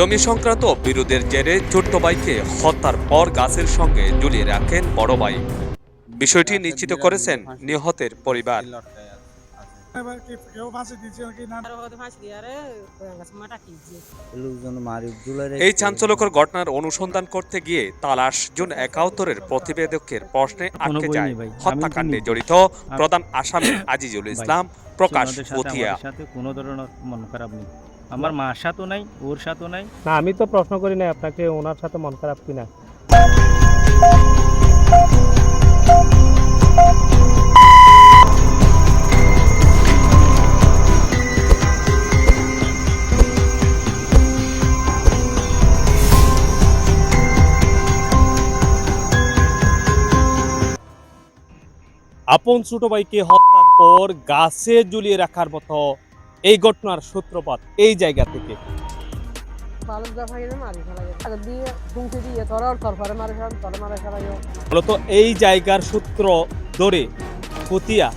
জমি সংক্রান্ত বিরোধের জেরে ছোট্ট ভাইকে হত্যার পর গাছের সঙ্গে ঝুলিয়ে রাখেন বড় ভাই। বিষয়টি নিশ্চিত করেছেন নিহতের পরিবার। এই চাঞ্চল্যকর ঘটনার অনুসন্ধান করতে গিয়ে তালাশ জুন একাত্তরের প্রতিবেদকের প্রশ্নে আটকে যায়। হত্যাকাণ্ডে জড়িত প্রধান আসামি আজিজুল ইসলাম প্রকাশ সাথে কোনো ধরনের মন খারাপ নেই। আমার মার সাথেও নাই ওর সাথেও নাই। না আমি তো প্রশ্ন করি না আপনাকে ওনার সাথে মন খারাপ কিনা? আপন ছোট ভাইকে হত্যার পর গাছে ঝুলিয়ে রাখার মতো এই ঘটনার সূত্রপাত এই জায়গা থেকে। মূলত এই জায়গার সূত্র ধরে ফতিয়া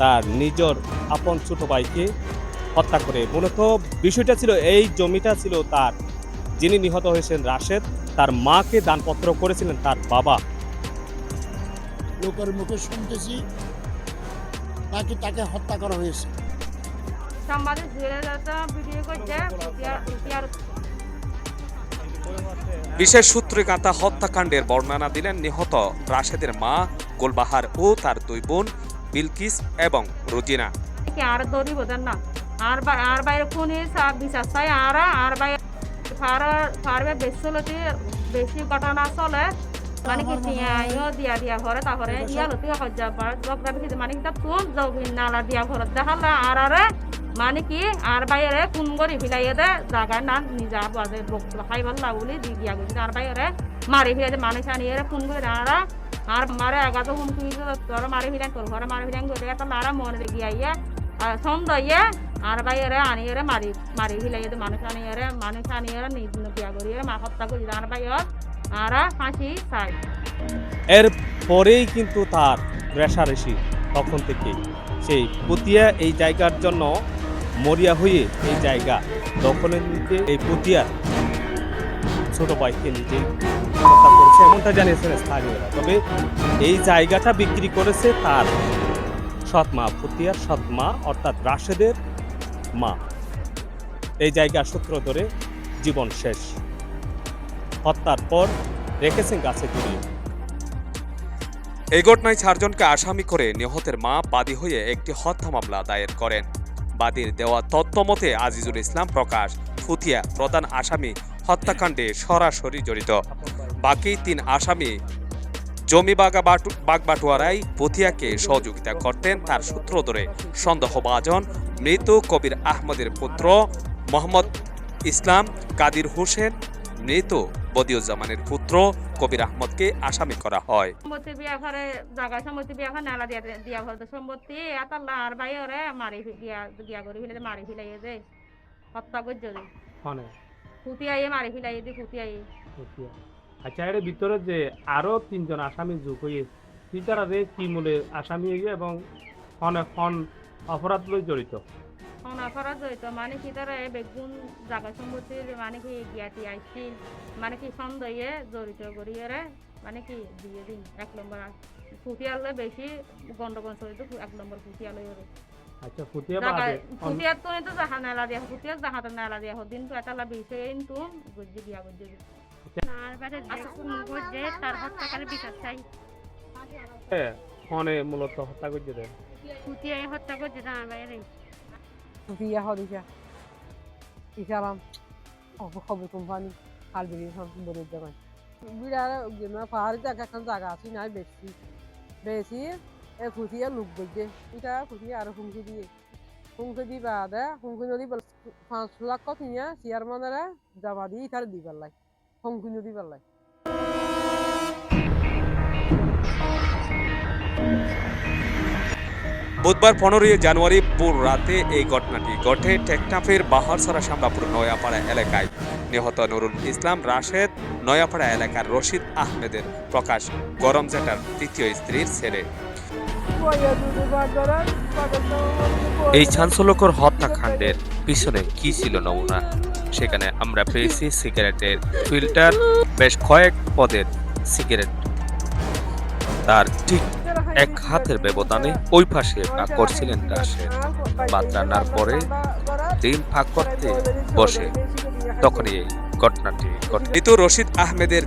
তার নিজের আপন ছোট ভাইকে হত্যা করে। মূলত বিষয়টা ছিল এই জমিটা ছিল তার যিনি নিহত হয়েছেন রাশেদ তার মাকে দানপত্র করেছিলেন তার বাবা। লোকের মুখে শুনতেছি নাকি তাকে হত্যা করা হয়েছে। ভিডিও করছে পুতিয়ার বিশেষ সূত্রে কাঁথা হত্যাকাণ্ডের বর্ণনা দিলেন নিহত রাশেদের মা গোলবাহার ও তার দুই বোন বিলকিস এবং রুজিনা। আর দৌড়ি বোঝেন না। আর আর বাইরে কোনি চাই আর আর বাইরে ফার ফারবে বেশি বেশি ঘটনা চলে। মানে কি তিয়াইও দিয়া দিয়া ঘরে তারপরে ইয়া লতি হজ্জা বার মানে কি জগিন নালা দিয়া ঘরে দেখালে আর আরে মানে কি, আর বাইরে কোন করে ফিলাই দে জায়গায় না নিজা বাজে বক্ত খাইবার লাগুলি দি দিয়া গেছে আর বাইরে মারি ফিলাই মানুষ আনিয়ে ফোন করে আর? আর মারে আগাতো ফোন করে তোর মারি ফিলাই তোর ঘরে মারি ফিলাই করে একটা লারা মনে গিয়া ইয়া সন্দ ইয়ে আর বাইরে আনিয়ে মারি মারি ফিলাই মানুষ আনিয়ে মানুষ আনিয়ে নিজ বিয়া করিয়ে মা হত্যা করি, আর বাইর আর ফাঁসি চাই। এর পরেই কিন্তু তার রেশারেশি তখন থেকে সেই পুতিয়া এই জায়গার জন্য মরিয়া হয়ে এই জায়গা দখলে নিতে এই পুতিয়া ছোট নিজে হত্যা করেছে, এমনটা জানিয়েছেন স্থানীয়রা। তবে এই জায়গাটা বিক্রি করেছে তার সৎ মা পুতিয়ার সৎ মা অর্থাৎ রাশেদের মা। এই জায়গার সূত্র ধরে জীবন শেষ। হত্যার পর রেখেছেন গাছে ঝুলিয়ে এই ঘটনায় চারজনকে আসামি করে নিহতের মা বাদী হয়ে একটি হত্যা মামলা দায়ের করেন। বাদীর দেওয়া তথ্য মতে আজিজুল ইসলাম প্রকাশ, ফুতিয়া প্রধান আসামি, হত্যাকাণ্ডে সরাসরি জড়িত। বাকি তিন আসামি জমি বাগা বাটু বাগবাটুয়ারাই পুথিয়াকে সহযোগিতা করতেন তার সূত্র ধরে সন্দেহভাজন মৃত কবির আহমদের পুত্র মোহাম্মদ ইসলাম কাদির হোসেন, মৃত বদিউজ্জামানের পুত্র কবির আহমদকে আসামি করা হয়। সম্পত্তি বিয়া ঘরে জায়গা সম্পত্তি বিয়া ঘর নালা দিয়া দিয়া ঘর সম্পত্তি এত আর বাইরে মারি ফি- গিয়া গিয়া করি ফেলে মারি ফেলাই দে হত্যা করছে দে হনে? ফুটিয়াই মারি ফেলাই দি ফুটিয়াই এতিয়া। আচ্ছা এর ভিতরে যে আরও তিনজন আসামি যোগ হয়ে তিতারা যে কি মূলে আসামি হয়ে এবং ফনে ফন অপরাধ লৈ জড়িত? অনাফারা জড়িত মানে কি তারা বেগুন জায়গা সম্পত্তির মানে কি গিয়াটি আইছি মানে কি সন্দেহে জড়িত করিয়ে মানে কি দিয়ে দিন এক নম্বর ফুটিয়ালে বেশি গন্ডগোল চলিত এক নম্বর ফুটিয়ালে আচ্ছা ফুটিয়া বাদে তো তো জাহা নালা দিয়া ফুটিয়ার জাহাতে নালা দিয়া দিন তো এটা বিষে কিন্তু গজ্জি দিয়া গজ্জি আর বারে যে খুন তার হত্যাকারী বিচার চাই। এ, মূলত হত্যা দেয় খুঁটিয়ে হত্যা বাইরে বিয়া হদিসা ইসালাম খবর কোম্পানি আলবিরি বলে দেবেন বিড়ার পাহাড়ি জায়গা এখন জায়গা আছে নাই বেশি বেশি এ খুঁটিয়ে লুক বইছে এটা খুঁটিয়ে আর হুমকি দিয়ে হুমকি দি বাদে হুমকি নদী পাঁচ লাখ কিনিয়া চেয়ার মানেরা জামা দিয়ে ইটার দি পেলাই হুমকি নদী পেলাই বুধবার পনেরোই জানুয়ারি ভোর রাতে এই ঘটনাটি ঘটে। টেকনাফের বাহারসরা সামলাপুর নয়াপাড়া এলাকায়। নিহত নুরুল ইসলাম রাশেদ, নয়াপাড়া এলাকার রশিদ আহমেদের প্রকাশ। গরম জেটার তৃতীয় স্ত্রীর ছেলে। এই চাঞ্চল্যকর হত্যাকাণ্ডের পিছনে কি ছিল নমুনা? সেখানে আমরা পেয়েছি সিগারেটের ফিল্টার। বেশ কয়েক পদের সিগারেট। তার ঠিক এক হাতের ব্যবধানে ওই পাশে ভাগ করছিলেন রাশেদ। ভাত রান্নার পরে ডিম ভাগ করতে বসে। তখনই এই ঘটনাটি ঘটে। ঋতু রশিদ আহমেদের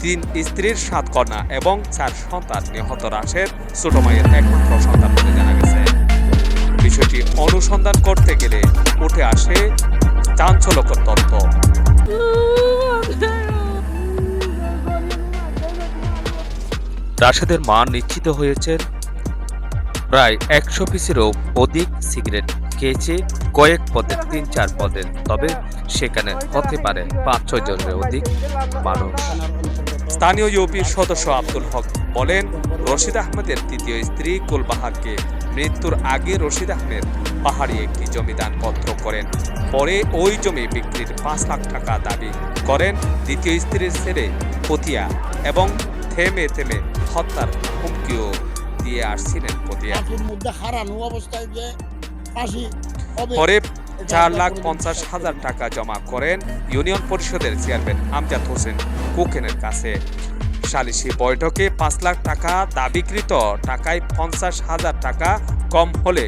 তিন স্ত্রীর সাত কন্যা এবং চার সন্তান নিহত রাশেদ। ছোট মায়ের একমাত্র সন্তান বলে জানা গেছে। বিষয়টি অনুসন্ধান করতে গেলে উঠে আসে চাঞ্চল্যকর তথ্য। রাশেদের মা নিশ্চিত হয়েছেন। প্রায় একশো পিসেরও অধিক সিগারেট খেয়েছে, কয়েক পদের তিন চার পদের তবে সেখানে হতে পারে পাঁচ, ছয় জনের অধিক মানুষ। স্থানীয় ইউপির সদস্য আব্দুল হক বলেন, রশিদ আহমেদের তৃতীয় স্ত্রী কুলবাহারকে মৃত্যুর আগে রশিদ আহমেদ পাহাড়ি একটি জমি দানপত্র করেন। পরে ওই জমি বিক্রির পাঁচ লাখ টাকা দাবি করেন। দ্বিতীয় স্ত্রীর ছেলে পতিয়া এবং থেমে থেমে হত্যার হুমকিও দিয়ে আসছিলেন পতিয়া। পরে চার লাখ পঞ্চাশ হাজার টাকা জমা করেন ইউনিয়ন পরিষদের চেয়ারম্যান আমজাদ হোসেন কোকেনের কাছে। সালিসি বৈঠকে পাঁচ লাখ টাকা দাবিকৃত টাকায় পঞ্চাশ হাজার টাকা কম হলে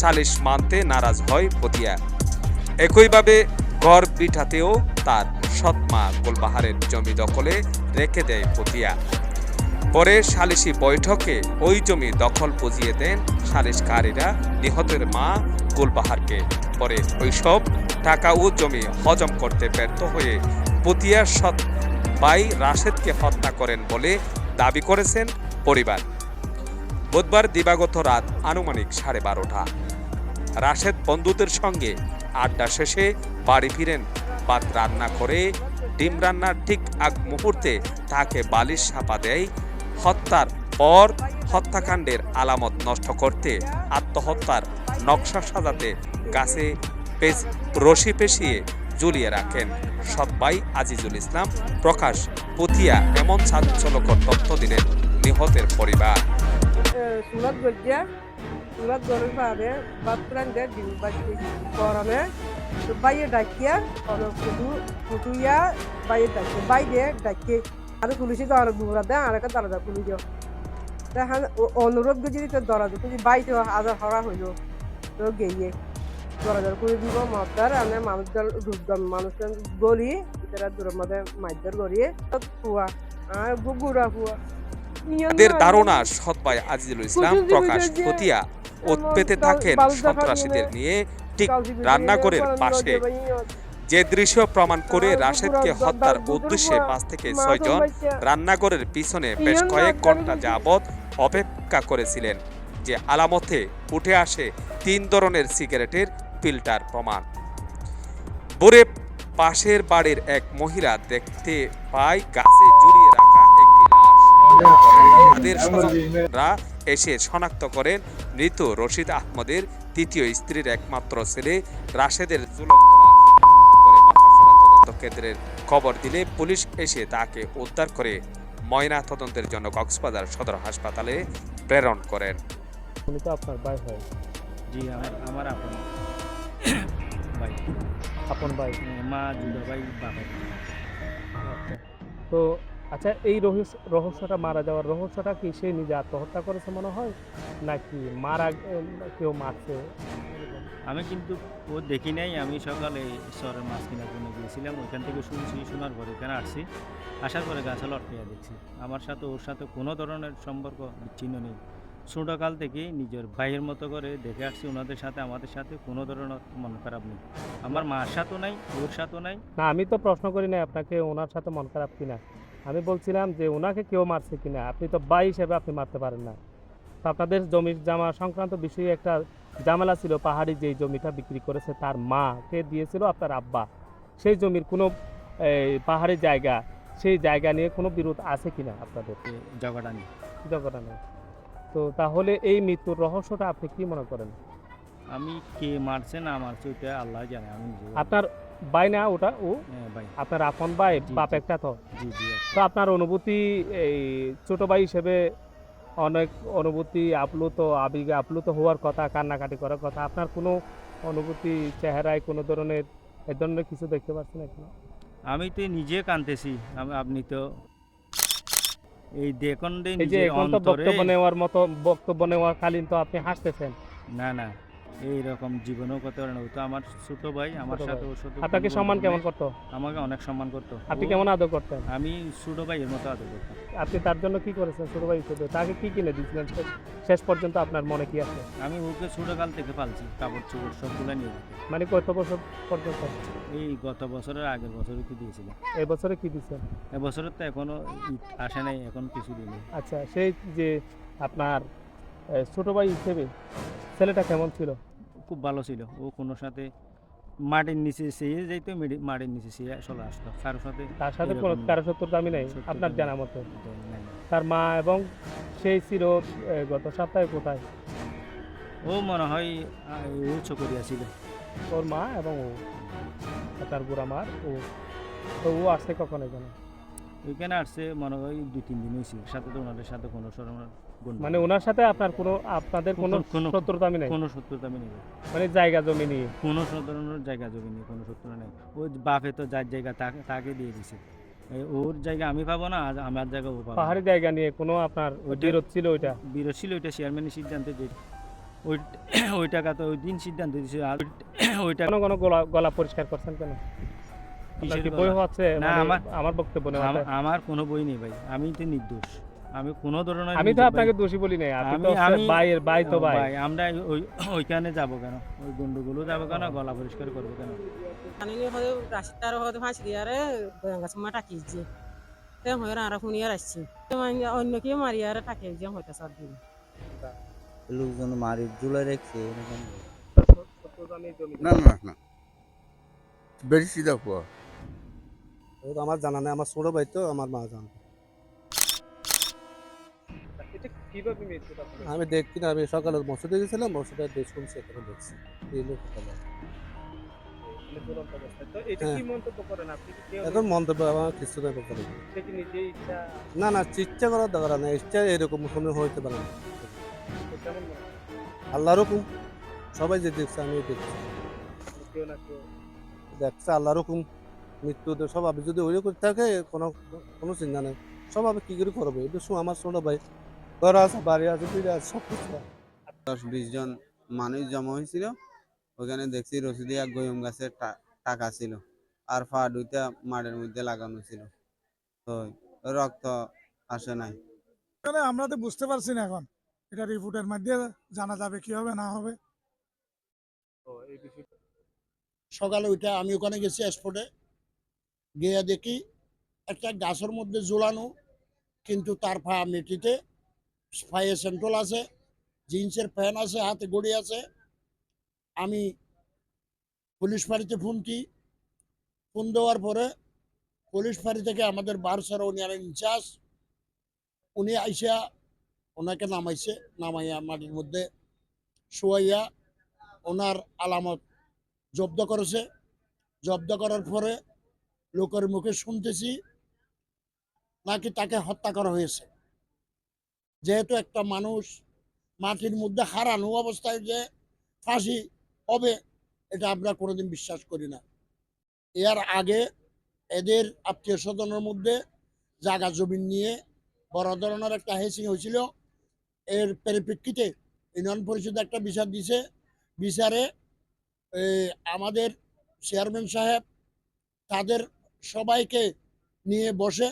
সালিশ মানতে নারাজ হয় পতিয়া। একইভাবে গড় বিঠাতেও তার সৎমা গোলবাহারের জমি দখলে রেখে দেয় পতিয়া। পরে সালিসি বৈঠকে ওই জমি দখল বুঝিয়ে দেন সালিসকারীরা নিহতের মা গুলবাহারকে। পরে ওইসব টাকা ও জমি হজম করতে ব্যর্থ হয়ে পতিয়ার সৎ ভাই রাশেদকে হত্যা করেন বলে দাবি করেছেন পরিবার। বুধবার দিবাগত রাত আনুমানিক সাড়ে বারোটা। রাশেদ বন্ধুদের সঙ্গে আড্ডা শেষে বাড়ি ফিরেন। ভাত রান্না করে, ডিম রান্নার ঠিক আগ মুহূর্তে তাকে বালিশ চাপা দেয় হত্যার পর হত্যাকাণ্ডের আলামত নষ্ট করতে, আত্মহত্যার নকশা সাজাতে গাছে পেজ রশি পেশিয়ে ঝুলিয়ে রাখেন সৎবাই আজিজুল ইসলাম। প্রকাশ পুতিয়া এমন চাঞ্চল্যকর তথ্য দিলেন নিহতের পরিবার। বাইয়ে ডাকিয়া ডাকিয়ে বাই দে ডাকিয়ে আর পুলিশে তো আর দূরা দেয় আর একটা দরজা খুলি দিও তাহান অনুরোধ গজি তো দরজা খুলি বাই তো আজার হরা হইল। তো গেইয়ে দরজা খুলে দিব মতার আমি মানুষজন রূপদম মানুষজন গলি তারা দূরের মধ্যে মাইদার গড়িয়ে ফুয়া আর গুড়া ফুয়া তাদের ধারণা সৎবাই আজিজুল ইসলাম প্রকাশ পুতিয়া উৎপেতে থাকেন সন্ত্রাসীদের নিয়ে ঠিক রান্নাঘরের পাশে। যে দৃশ্য প্রমাণ করে রাশেদকে হত্যার উদ্দেশ্যে পাঁচ থেকে ছয় জন রান্নাঘরের পিছনে বেশ কয়েক ঘণ্টা যাবৎ অপেক্ষা করেছিলেন যে আলামতে উঠে আসে তিন ধরনের সিগারেটের ফিল্টার প্রমাণ। বোরে পাশের বাড়ির এক মহিলা দেখতে পায় গাছে জড়িয়ে রাখা একটি লাশ। তাদের স্বজনরা এসে শনাক্ত করেন মৃত রশিদ আহমদের তৃতীয় স্ত্রীর একমাত্র ছেলে রাশেদের জুলন্ত লাশ। করে বাহারছড়া তদন্ত কেন্দ্রের খবর দিলে পুলিশ এসে তাকে উদ্ধার করে ময়না তদন্তের জন্য কক্সবাজার সদর হাসপাতালে প্রেরণ করেন। উনি তো আপনার ভাই হয়। জি আমার আমার আপন। ভাই। আপন ভাই। মা দুটো ভাই বাবা। তো আচ্ছা এই রহস্য রহস্যটা মারা যাওয়ার রহস্যটা কি সে নিজে আত্মহত্যা করেছে মনে হয়? নাকি মারা কেউ মারছে? আমি কিন্তু ও দেখি নাই, আমি সকালে শহরের মাছ কেনার জন্য গিয়েছিলাম, ওইখান থেকে শুনছি শোনার পরে এখানে আসছি, আসার পরে গাছে লটকিয়া দেখছি। আমার সাথে ওর সাথে কোনো ধরনের সম্পর্ক বিচ্ছিন্ন নেই। ছোটোকাল থেকেই নিজের ভাইয়ের মতো করে দেখে আসছি, ওনাদের সাথে, আমাদের সাথে কোনো ধরনের মন খারাপ নেই। আমার মার সাথেও নাই, ওর সাথেও নাই। না, আমি তো প্রশ্ন করি নাই আপনাকে, ওনার সাথে মন খারাপ কিনা। আমি বলছিলাম যে, ওনাকে কেউ মারছে কিনা? আপনি তো ভাই হিসেবে আপনি মারতে পারেন না। আপনাদের জমির জামা সংক্রান্ত বিষয়ে একটা ঝামেলা ছিল পাহাড়ি যেই জমিটা বিক্রি করেছে তার মাকে দিয়েছিল আপনার আব্বা। সেই জমির কোনো এই, পাহাড়ি জায়গা সেই জায়গা নিয়ে কোনো বিরোধ আছে কিনা আপনাদের? ঝগড়া নেই। ঝগড়া নেই। তো তাহলে এই মৃত্যুর রহস্যটা আপনি কি মনে করেন? আমি কে মারছে না মারছে ওইটা আল্লাহ জানে আমি আপনার ভাই না ওটা? ও? হ্যাঁ, আপনার আপন ভাই বাপ একটা তো। তো আপনার অনুভূতি এই ছোট ভাই হিসেবে অনেক অনুভূতি আপ্লুত আবেগে আপ্লুত হওয়ার কথা কান্নাকাটি করার কথা। আপনার কোনো অনুভূতি চেহারায় কোনো ধরনের এ ধরনের কিছু দেখতে পাচ্ছেন এখন? আমি তো নিজে কানতেছি আপনি তো এই দেখুন এই যে এখন তো বক্তব্য নেওয়ার মতো বক্তব্য নেওয়ার কালীন তো আপনি হাসতেছেন। না না। এইরকম জীবনেও করতে পারে না। তো আমার ছোট ভাই আমার সাথে ওর সাথে আপনাকে সম্মান কেমন। করতো? আমাকে অনেক সম্মান করতো। আপনি কেমন আদর করতেন? আমি ছোট ভাইয়ের মতো আদর করতাম। আপনি তার জন্য কি করেছেন ছোট ভাই হিসেবে? তাকে কি কিনে দিয়েছিলেন? শেষ- পর্যন্ত আপনার মনে কি আছে? আমি ওকে ছোটকাল থেকে পালছি কাপড় চোপড় সবগুলো নিয়ে। মানে কত বছর পর্যন্ত? এই গত বছরের আগের বছরই কি দিয়েছিলাম এই বছরে কি দিচ্ছেন এবছরের তো এখনও আসে নাই এখন কিছু দিনই আচ্ছা সেই যে আপনার ছোট ভাই হিসেবে ছেলেটা কেমন ছিল? খুব ভালো ছিল। ও কোনো সাথে মাটির নিচে সে যাইতো মাটির নিচে সে চলে আসতো। কারোর সাথে তার সাথে কোনো এরকম কারও সত্তর দামি নেই আপনার। জানা মতো। তার মা এবং সেই ছিল গত সপ্তাহে কোথায়? ও মনে হয় ও চকরিয়া ছিল। ওর মা এবং ও তার বুড়া মার ও। তো ও আসছে কখন এখানে? ওইখানে আসছে মনে হয় দুই তিন দিন হয়েছে সাথে তো ওনাদের সাথে কোনো মানে ওনার সাথে আপনার কোনো আপনাদের কোনো কোনো নেই? কোনো শত্রুতা আমি নেই মানে জায়গা জমি নিয়ে? কোনো ধরনের জায়গা জমি নেই কোনো শত্রু নেই। ওই বাপে তো যার জায়গা তাকে তাকে দিয়ে দিছে। ওর জায়গা আমি পাবো না আর আমার জায়গা ও পাবো পাহাড়ি জায়গা নিয়ে কোনো আপনার ওইটা- বিরোধ ছিল ওইটা? বিরোধ ছিল ওইটা চেয়ারম্যানের সিদ্ধান্তে যে ওই ওই টাকা তো ওই দিন সিদ্ধান্ত দিয়েছে আর ওই টাকা কোনো কোনো গলা গলা পরিষ্কার করছেন কেন? বই হচ্ছে না, মানে আমার- আমার বক্তব্য নেওয়া আমার কোনো বই নেই ভাই। আমি তো নির্দোষ। আমি কোনো ধরনের আমি তো আপনাকে দোষী বলি নাই। আপনি আমি- তো আমি- ভাইয়ের ভাই তো ভাই। আমরা ওই ওইখানে যাব কেন? ওই গন্ডগুলো যাব কেন? গলা পরিষ্কার করব কেন? আনিনি হয়তো রাস্তার হয়তো ফাঁসি দিয়ে আরে গঙ্গা সময় টাকিয়েছি তে হয়ে আর শুনিয়ে আসছি অন্য কেউ মারি আর টাকিয়ে যে হয়তো সব দিন লোকজন মারি জুলাই রেখছে না না না। বেশি কুয়া আমার জানা নেই আমার ছোট ভাই তো আমার মা জানে? আমি দেখছি না আমি সকালে মসজিদে গেছিলাম মসজিদে দেখ শুনছি এখানে দেখছি। এই লোক হ্যাঁ। এখন মন্তব্য আমার কিছু না ব্যাপারে সে কি নিজেই ইচ্ছা না না ইচ্ছা করার দরকার না ইচ্ছা এরকম কোনো হইতে পারে না? আল্লাহর হুকুম। সবাই যে দেখছে আমি দেখছি। দেখছে আল্লাহর হুকুম। মৃত্যু তো স্বভাবে। যদি ওই করে থাকে কোনো কোনো চিন্তা নেই। স্বভাবে কি করে করবে? এটা শু আমার ছোট ভাই। ঘর আছে বাড়ি আছে পিড়ে আছে সব কিছু দশ বিশ জন মানুষ জমা হয়েছিল। ওখানে দেখছি রসিদিয়া গয়ম গাছের টা- টাকা ছিল। আর ফা দুইটা মাঠের মধ্যে লাগানো ছিল। তো রক্ত আসে নাই। আমরা তো বুঝতে পারছি না এখন। এটা রিপোর্টের মধ্যে জানা যাবে কি হবে না হবে। তো এই বিষয়টা সকালে ওইটা আমি ওখানে গেছি স্পটে গিয়ে দেখি একটা গাছের মধ্যে ঝোলানো, কিন্তু তার পা মেটিতে পায়ে সেন্ট্রোল আছে, জিন্সের প্যান্ট আছে, হাতে গড়ি আছে। আমি পুলিশ ফাঁড়িতে ফোন দিই ফোন দেওয়ার পরে পুলিশ ফাঁড়ি থেকে আমাদের বারসার উনি আর ইনচার্জ, উনি আইসা ওনাকে নামাইছে, নামাইয়া মাটির মধ্যে শোয়াইয়া ওনার আলামত জব্দ করেছে। জব্দ করার পরে লোকের মুখে শুনতেছি নাকি তাকে হত্যা করা হয়েছে। যেহেতু একটা মানুষ মাটির মধ্যে হারানো অবস্থায় যে ফাঁসি হবে, এটা আমরা কোনোদিন বিশ্বাস করি না। এর আগে এদের আত্মীয় স্বজনের মধ্যে জায়গা জমিন নিয়ে বড় ধরনের একটা হেসিং হয়েছিল। এর পরিপ্রেক্ষিতে ইউনিয়ন পরিষদ একটা বিচার দিছে। বিচারে আমাদের চেয়ারম্যান সাহেব তাদের সবাইকে নিয়ে বসে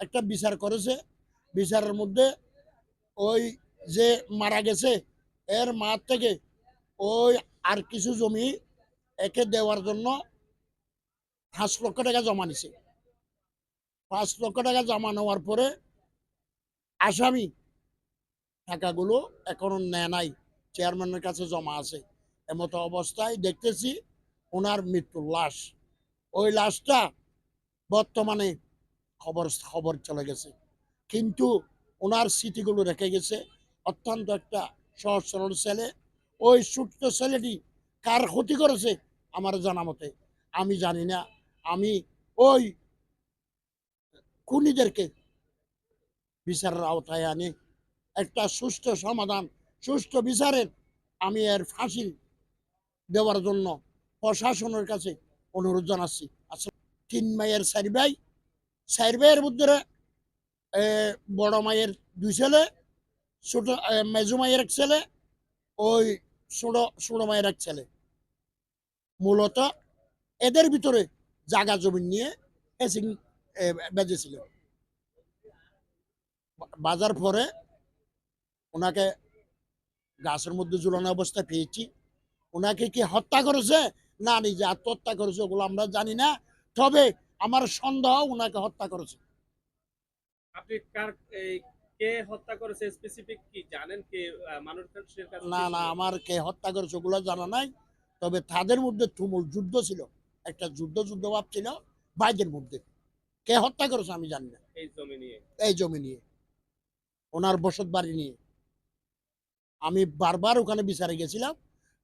একটা বিচার করেছে। বিচারের মধ্যে ওই যে মারা গেছে, এর মার থেকে ওই আর কিছু জমি একে দেওয়ার জন্য পাঁচ লক্ষ টাকা জমা নিছে। পাঁচ লক্ষ টাকা জমা নেওয়ার পরে আসামি টাকাগুলো এখনও নেয় নাই, চেয়ারম্যানের কাছে জমা আছে। এমতো অবস্থায় দেখতেছি ওনার মৃত্যুর লাশ। ওই লাশটা বর্তমানে খবর খবর চলে গেছে। কিন্তু ওনার স্মৃতিগুলো রেখে গেছে। অত্যন্ত একটা সহজ, সরল ছেলে। ওই ছোট্ট ছেলেটি কার ক্ষতি করেছে আমার জানা মতে। আমি জানি না। আমি ওই খুনিদেরকে বিচারের আওতায় আনি। একটা সুষ্ঠু সমাধান সুষ্ঠু বিচারের আমি এর ফাঁসি দেওয়ার জন্য প্রশাসনের কাছে অনুরোধ জানাচ্ছি। তিন মায়ের চার ভাই চার ভাইয়ের মধ্যে বড় মায়ের দুই ছেলে ছোট মেজো মায়ের এক ছেলে ওই ছোট ছোট মায়ের এক ছেলে। মূলত এদের ভিতরে জায়গা জমি নিয়ে হেসিং এ, বেজেছিল। বাজার পরে ওনাকে গাছের মধ্যে ঝুলানো অবস্থায় পেয়েছি। ওনাকে কি হত্যা করেছে? না নিজে আত্মহত্যা করেছে ওগুলো আমরা জানি না। তবে আমার সন্দেহ ওনাকে হত্যা করেছে। আপনি কার কে হত্যা করেছে স্পেসিফিক কি জানেন? কে মানুষের কাছে না না আমার কে হত্যা করেছে ওগুলো জানা নাই। তবে তাদের মধ্যে তুমুল যুদ্ধ ছিল। একটা যুদ্ধ যুদ্ধ ভাব ছিল ভাইদের মধ্যে। কে হত্যা করেছে আমি জানি না। এই জমি নিয়ে? এই জমি নিয়ে। ওনার বসত বাড়ি নিয়ে। আমি বারবার ওখানে বিচারে গেছিলাম।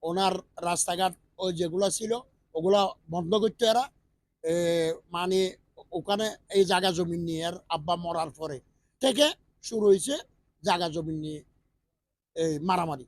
ওনার রাস্তাঘাট ওই যেগুলো ছিল ওগুলা বন্ধ করতে এরা। মানে ওখানে এই জায়গা জমিন নিয়ে আর আব্বা মরার পরে থেকে শুরু হয়েছে জায়গা জমিন নিয়ে এই মারামারি।